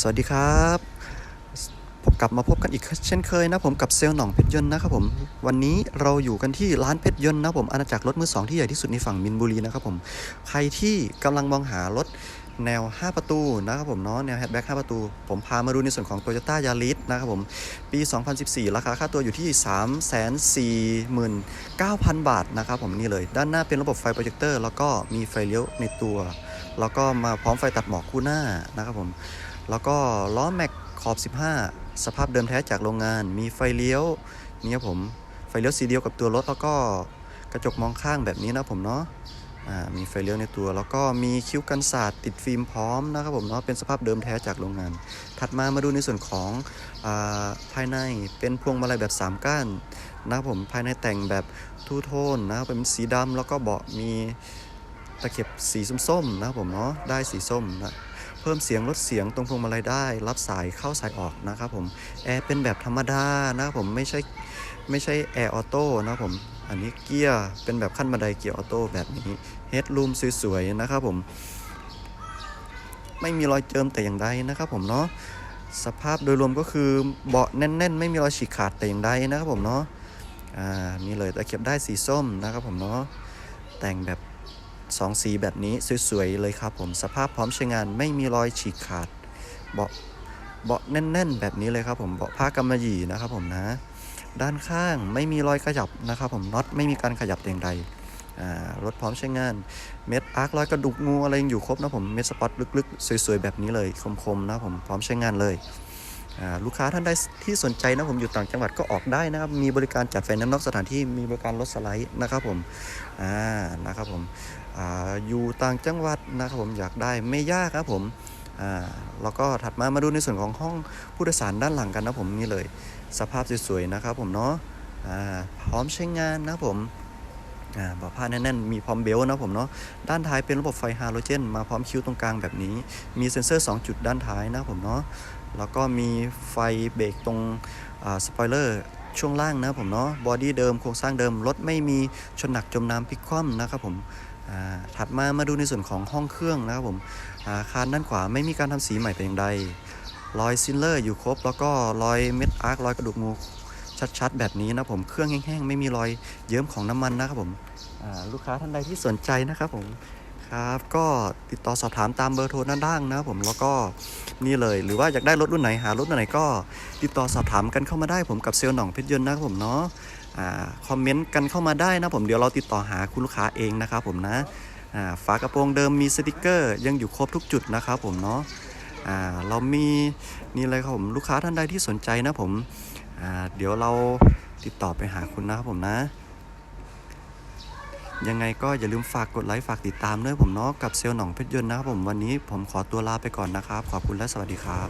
สวัสดีครับผมกลับมาพบกันอีกเช่นเคยนะผมกับเซลหน่องเพชรยนต์นะครับผมวันนี้เราอยู่กันที่ร้านเพชรยนต์นะผมอาณาจักรรถมือสองที่ใหญ่ที่สุดในฝั่งมินบุรีนะครับผมใครที่กำลังมองหารถแนว 5 ประตูนะครับผมเนาะแนวแฮชแบ็ก5ประตู ผมพามาดูในส่วนของ Toyota Yaris นะครับผมปี 2014 ราคาค่าตัวอยู่ที่ 349,000 บาทนะครับผมนี่เลย ด้านหน้าเป็นระบบไฟโปรเจคเตอร์แล้วก็มีไฟเลี้ยวในตัว แล้วก็มาพร้อมไฟตัดหมอกคู่หน้านะครับผม แล้วก็ล้อแม็กขอบ 15 สภาพเดิมแท้จากโรงงาน มีไฟเลี้ยวนี่ครับผมไฟเลี้ยวสีเดียวกับตัวรถแล้วก็กระจกมองข้างแบบนี้นะผมเนาะมีไฟเลี้ยวในตัว แล้วก็มีคิ้วกันศาสตร์ติดฟิล์มพร้อมนะครับผมเนาะเป็นสภาพเดิมแท้จากโรงงาน ถัดมามาดูในส่วนของอภายในเป็นพวงมาลัยแบบ 3 ก้านนะครับผมภายในแต่งแบบทูโทนนะครับเป็นสีดำแล้วก็เบาะมีตะเข็บสีส้มๆนะครับผมเนาะได้สีส้มนะ พิ่มเสียงลดเสียงตรงพวงมาลัยได้ รับสายเข้าสายออกนะครับผมแอร์เป็นแบบธรรมดานะครับผมไม่ใช่ไม่ใช่แอร์ออโต้นะครับผมอันนี้เกียร์เป็นแบบขั้นบันไดเกียร์ออโต้แบบนี้เฮดรูมสวยๆนะครับผม ไม่มีรอยเจิมแต่อย่างใดนะครับผมเนาะสภาพโดยรวมก็คือเบาะแน่น ๆ ไม่มีรอยฉีกขาดแต่อย่างใดนะครับผมเนาะอ่านี่เลยตะเข็บได้สีส้มนะครับผมเนาะแต่งแบบ สองสีแบบนี้สวยๆเลยครับผมสภาพพร้อมใช้งานไม่มีรอยฉีกขาดเบาะเบาะแน่น ๆ แบบนี้เลยครับผมเบาะผ้ากำมะหยี่นะครับผมนะ ด้านข้างไม่มีรอยขยับนะครับผมน็อตไม่มีการขยับแต่อย่างใดรถพร้อมใช้งาน เม็ดอาร์ครอยกระดูกงูอะไรยังอยู่ครบนะผมเม็ดสปอตลึกๆ สวยๆ แบบนี้เลยคมๆนะผมพร้อมใช้งานเลย ลูกค้าท่านใดที่สนใจนะผมอยู่ต่างจังหวัดก็ออกได้นะครับ มีบริการจัดไฟแนนซ์นอกสถานที่มีบริการรถสไลด์นะครับผมอ่านะครับผมออยู่ต่างจังหวัดนะครับผมอยากได้ไม่ยากครับผมอ่าแล้วก็ถัดมามาดูในส่วนของห้องผู้โดยสารด้านหลังกันนะผมนี่เลย สภาพสวยๆนะครับผมเนาะอ่าพร้อมใช้งานนะผม เบอกผ้าแน่นๆ มีพร้อมเบลนะผมเนาะ ด้านท้ายเป็นระบบไฟฮาโลเจน มาพร้อมคิ้วตรงกลางแบบนี้ มีเซ็นเซอร์ 2 จุดด้านท้ายนะผมเนาะ แล้วก็มีไฟเบรกตรงสปอยเลอร์ช่วงล่างนะผมเนาะ บอดี้เดิมโครงสร้างเดิม รถไม่มีชนหนักจมน้ำพลิกคว่ำนะครับผมถัดมามาดูในส่วนของห้องเครื่องนะครับผมาคารด้านขวาไม่มีการทำสีใหม่แต่อย่างใดรอยซิลเลอร์อยู่ครบ แล้วก็รอยเม็ดอาร์ครอยกระดูกงู ชัดๆ แบบนี้นะผมเครื่องแห้งๆ ไม่มีรอยเยิ้มของน้ำมันนะครับผมลูกค้าท่านใดที่สนใจนะครับผมครับก็ติดต่อสอบถามตามเบอร์โทรด้านล่างนะครับผมแล้วก็นี่เลยหรือว่าอยากได้รถรุ่นไหนหารถรุ่นไหนก็ติดต่อสอบถามกันเข้ามาได้ผมกับเซลล์หน่องเพชรยนต์นะครับผมเนาะอคอมเมนต์กันเข้ามาได้นะผมเดี๋ยวเราติดต่อหาคุณลูกค้าเองนะครับผมนะฝากระโปรงเดิมมีสติกเกอร์ ยังอยู่ครบทุกจุดนะครับผมเนาะเรามีนี่เลยครับผมลูกค้าท่านใดที่สนใจนะผม อ่าเดี๋ยวเราติดต่อไปหาคุณนะครับผมนะ ยังไงก็อย่าลืมฝากกดไลค์ฝากติดตามด้วยผมเนาะกับเซลล์หนองเพชรยนต์นะครับผมวันนี้ผมขอตัวลาไปก่อนนะครับ ขอบคุณและสวัสดีครับ